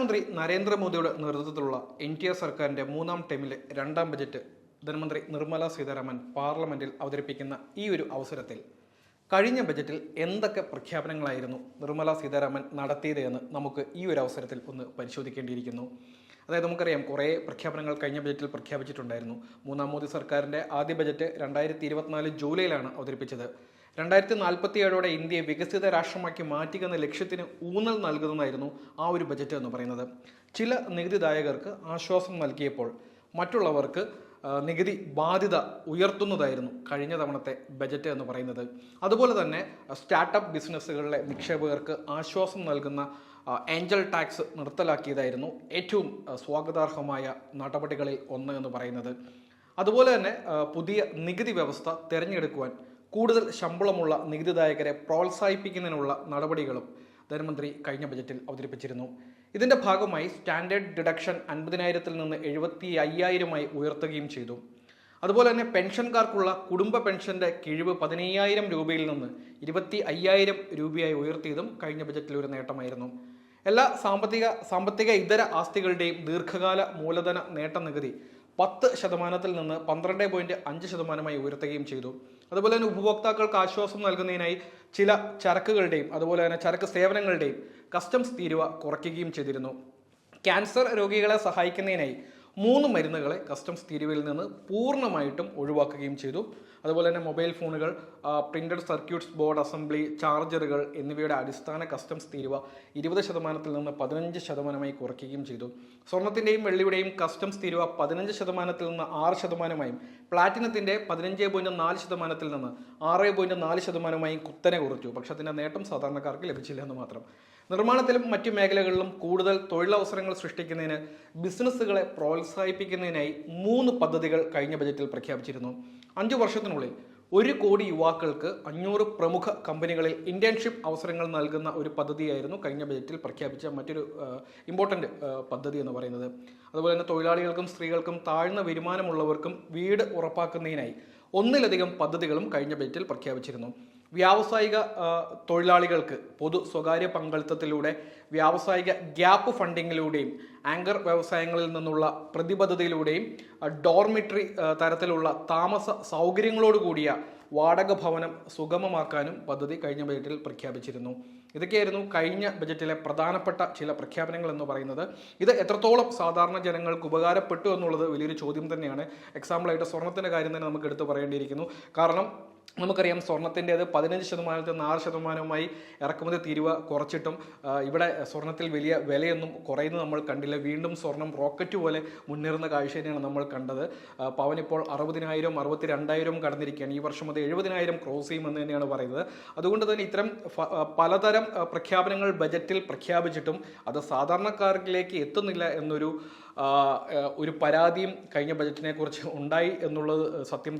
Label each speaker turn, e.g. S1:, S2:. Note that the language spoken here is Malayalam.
S1: പ്രധാനമന്ത്രി നരേന്ദ്രമോദിയുടെ നേതൃത്വത്തിലുള്ള എൻ ടി എ സർക്കാരിന്റെ മൂന്നാം ടൈമിലെ രണ്ടാം ബജറ്റ് ധനമന്ത്രി നിർമ്മല സീതാരാമൻ പാർലമെന്റിൽ അവതരിപ്പിക്കുന്ന ഈ ഒരു അവസരത്തിൽ കഴിഞ്ഞ ബജറ്റിൽ എന്തൊക്കെ പ്രഖ്യാപനങ്ങളായിരുന്നു നിർമ്മല സീതാരാമൻ നടത്തിയത് എന്ന് നമുക്ക് ഈ ഒരു അവസരത്തിൽ ഒന്ന് പരിശോധിക്കേണ്ടിയിരിക്കുന്നു. അതായത് നമുക്കറിയാം കുറേ പ്രഖ്യാപനങ്ങൾ കഴിഞ്ഞ ബജറ്റിൽ പ്രഖ്യാപിച്ചിട്ടുണ്ടായിരുന്നു. മൂന്നാം മോദി സർക്കാരിന്റെ ആദ്യ ബജറ്റ് രണ്ടായിരത്തി ഇരുപത്തിനാല് ജൂലൈയിലാണ് അവതരിപ്പിച്ചത്. രണ്ടായിരത്തി നാൽപ്പത്തി ഏഴോടെ ഇന്ത്യയെ വികസിത രാഷ്ട്രമാക്കി മാറ്റുക എന്ന ലക്ഷ്യത്തിന് ഊന്നൽ നൽകുന്നതായിരുന്നു ആ ഒരു ബജറ്റ് എന്ന് പറയുന്നത്. ചില നികുതിദായകർക്ക് ആശ്വാസം നൽകിയപ്പോൾ മറ്റുള്ളവർക്ക് നികുതി ബാധ്യത ഉയർത്തുന്നതായിരുന്നു കഴിഞ്ഞ തവണത്തെ ബജറ്റ് എന്ന് പറയുന്നത്. അതുപോലെ തന്നെ സ്റ്റാർട്ടപ്പ് ബിസിനസ്സുകളിലെ നിക്ഷേപകർക്ക് ആശ്വാസം നൽകുന്ന ഏഞ്ചൽ ടാക്സ് നിർത്തലാക്കിയതായിരുന്നു ഏറ്റവും സ്വാഗതാർഹമായ നടപടികളിൽ ഒന്ന് എന്ന് പറയുന്നത്. അതുപോലെ തന്നെ പുതിയ നികുതി വ്യവസ്ഥ തിരഞ്ഞെടുക്കുവാൻ കൂടുതൽ ശമ്പളമുള്ള നികുതിദായകരെ പ്രോത്സാഹിപ്പിക്കുന്നതിനുള്ള നടപടികളും ധനമന്ത്രി കഴിഞ്ഞ ബജറ്റിൽ അവതരിപ്പിച്ചിരുന്നു. ഇതിന്റെ ഭാഗമായി സ്റ്റാൻഡേർഡ് ഡിഡക്ഷൻ അൻപതിനായിരത്തിൽ നിന്ന് എഴുപത്തി അയ്യായിരമായി ഉയർത്തുകയും ചെയ്തു. അതുപോലെ തന്നെ പെൻഷൻകാർക്കുള്ള കുടുംബ പെൻഷന്റെ കിഴിവ് പതിനയ്യായിരം രൂപയിൽ നിന്ന് ഇരുപത്തി അയ്യായിരം രൂപയായി ഉയർത്തിയതും കഴിഞ്ഞ ബജറ്റിൽ ഒരു നേട്ടമായിരുന്നു. എല്ലാ സാമ്പത്തിക സാമ്പത്തിക ഇതര ആസ്തികളുടെയും ദീർഘകാല മൂലധന നേട്ട നികുതി പത്ത് ശതമാനത്തിൽ നിന്ന് പന്ത്രണ്ട് പോയിന്റ് അഞ്ച് ശതമാനമായി ഉയർത്തുകയും ചെയ്തു. അതുപോലെ തന്നെ ഉപഭോക്താക്കൾക്ക് ആശ്വാസം നൽകുന്നതിനായി ചില ചരക്കുകളുടെയും അതുപോലെ തന്നെ ചരക്ക് സേവനങ്ങളുടെയും കസ്റ്റംസ് തീരുവ കുറയ്ക്കുകയും ചെയ്തിരുന്നു. ക്യാൻസർ രോഗികളെ സഹായിക്കുന്നതിനായി മൂന്ന് മരുന്നുകളെ കസ്റ്റംസ് തീരുവയിൽ നിന്ന് പൂർണമായിട്ടും ഒഴിവാക്കുകയും ചെയ്തു. അതുപോലെ തന്നെ മൊബൈൽ ഫോണുകൾ പ്രിന്റഡ് സർക്യൂട്ട്സ് ബോർഡ് അസംബ്ലി ചാർജറുകൾ എന്നിവയുടെ അടിസ്ഥാന കസ്റ്റംസ് തീരുവ ഇരുപത് ശതമാനത്തിൽ നിന്ന് പതിനഞ്ച് ശതമാനമായി കുറയ്ക്കുകയും ചെയ്തു. സ്വർണത്തിന്റെയും വെള്ളിയുടെയും കസ്റ്റംസ് തീരുവ പതിനഞ്ച് ശതമാനത്തിൽ നിന്ന് ആറ് ശതമാനമായും പ്ലാറ്റിനത്തിന്റെ പതിനഞ്ച് പോയിന്റ് നാല് ശതമാനത്തിൽ നിന്ന് ആറ് പോയിന്റ് നാല് ശതമാനമായും കുത്തനെ കുറച്ചു. പക്ഷേ അതിന്റെ നേട്ടം സാധാരണക്കാർക്ക് ലഭിച്ചില്ല എന്ന് മാത്രം. നിർമ്മാണത്തിലും മറ്റു മേഖലകളിലും കൂടുതൽ തൊഴിലവസരങ്ങൾ സൃഷ്ടിക്കുന്നതിന് ബിസിനസ്സുകളെ പ്രോത്സാഹിപ്പിക്കുന്നതിനായി മൂന്ന് പദ്ധതികൾ കഴിഞ്ഞ ബജറ്റിൽ പ്രഖ്യാപിച്ചിരുന്നു. അഞ്ചു വർഷത്തിനുള്ളിൽ ഒരു കോടി യുവാക്കൾക്ക് അഞ്ഞൂറ് പ്രമുഖ കമ്പനികളിൽ ഇന്റേൺഷിപ്പ് അവസരങ്ങൾ നൽകുന്ന ഒരു പദ്ധതിയായിരുന്നു കഴിഞ്ഞ ബജറ്റിൽ പ്രഖ്യാപിച്ച മറ്റൊരു ഇമ്പോർട്ടന്റ് പദ്ധതി എന്ന് പറയുന്നത്. അതുപോലെ തന്നെ തൊഴിലാളികൾക്കും സ്ത്രീകൾക്കും താഴ്ന്ന വരുമാനമുള്ളവർക്കും വീട് ഉറപ്പാക്കുന്നതിനായി ഒന്നിലധികം പദ്ധതികളും കഴിഞ്ഞ ബജറ്റിൽ പ്രഖ്യാപിച്ചിരുന്നു. വ്യാവസായിക തൊഴിലാളികൾക്ക് പൊതു സ്വകാര്യ പങ്കാളിത്തത്തിലൂടെ വ്യാവസായിക ഗ്യാപ്പ് ഫണ്ടിങ്ങിലൂടെയും ആങ്കർ വ്യവസായങ്ങളിൽ നിന്നുള്ള പ്രതിബദ്ധതയിലൂടെയും ഡോർമിറ്ററി തരത്തിലുള്ള താമസ സൗകര്യങ്ങളോടുകൂടിയ വാടക ഭവനം സുഗമമാക്കാനും പദ്ധതി കഴിഞ്ഞ ബജറ്റിൽ പ്രഖ്യാപിച്ചിരുന്നു. ഇതൊക്കെയായിരുന്നു കഴിഞ്ഞ ബജറ്റിലെ പ്രധാനപ്പെട്ട ചില പ്രഖ്യാപനങ്ങൾ എന്ന് പറയുന്നത്. ഇത് എത്രത്തോളം സാധാരണ ജനങ്ങൾക്ക് ഉപകാരപ്പെട്ടു എന്നുള്ളത് വലിയൊരു ചോദ്യം തന്നെയാണ്. എക്സാമ്പിളായിട്ട് സ്വർണത്തിന്റെ കാര്യം തന്നെ നമുക്ക് എടുത്തു പറയേണ്ടിയിരിക്കുന്നു. കാരണം നമുക്കറിയാം സ്വർണത്തിന്റേത് പതിനഞ്ച് ശതമാനത്തിൽ നിന്ന് ആറ് ശതമാനവുമായി ഇറക്കുമതി തീരുവ കുറച്ചിട്ടും ഇവിടെ സ്വർണത്തിൽ വലിയ വിലയൊന്നും കുറയുന്നത് നമ്മൾ കണ്ടില്ല. വീണ്ടും സ്വർണം റോക്കറ്റ് പോലെ മുന്നേറുന്ന കാഴ്ച തന്നെയാണ് നമ്മൾ കണ്ടത്. പവനിപ്പോൾ അറുപതിനായിരം അറുപത്തി രണ്ടായിരം കടന്നിരിക്കുകയാണ്. ഈ വർഷം അത് എഴുപതിനായിരം ക്രോസ് ചെയ്യുമെന്ന് തന്നെയാണ് പറയുന്നത്. അതുകൊണ്ട് തന്നെ ഇത്തരം പലതരം പ്രഖ്യാപനങ്ങൾ ബജറ്റിൽ പ്രഖ്യാപിച്ചിട്ടും അത് സാധാരണക്കാരിലേക്ക് എത്തുന്നില്ല എന്നൊരു ഒരു പരാതിയും കഴിഞ്ഞ ബജറ്റിനെ കുറിച്ച് ഉണ്ടായി എന്നുള്ളത് സത്യം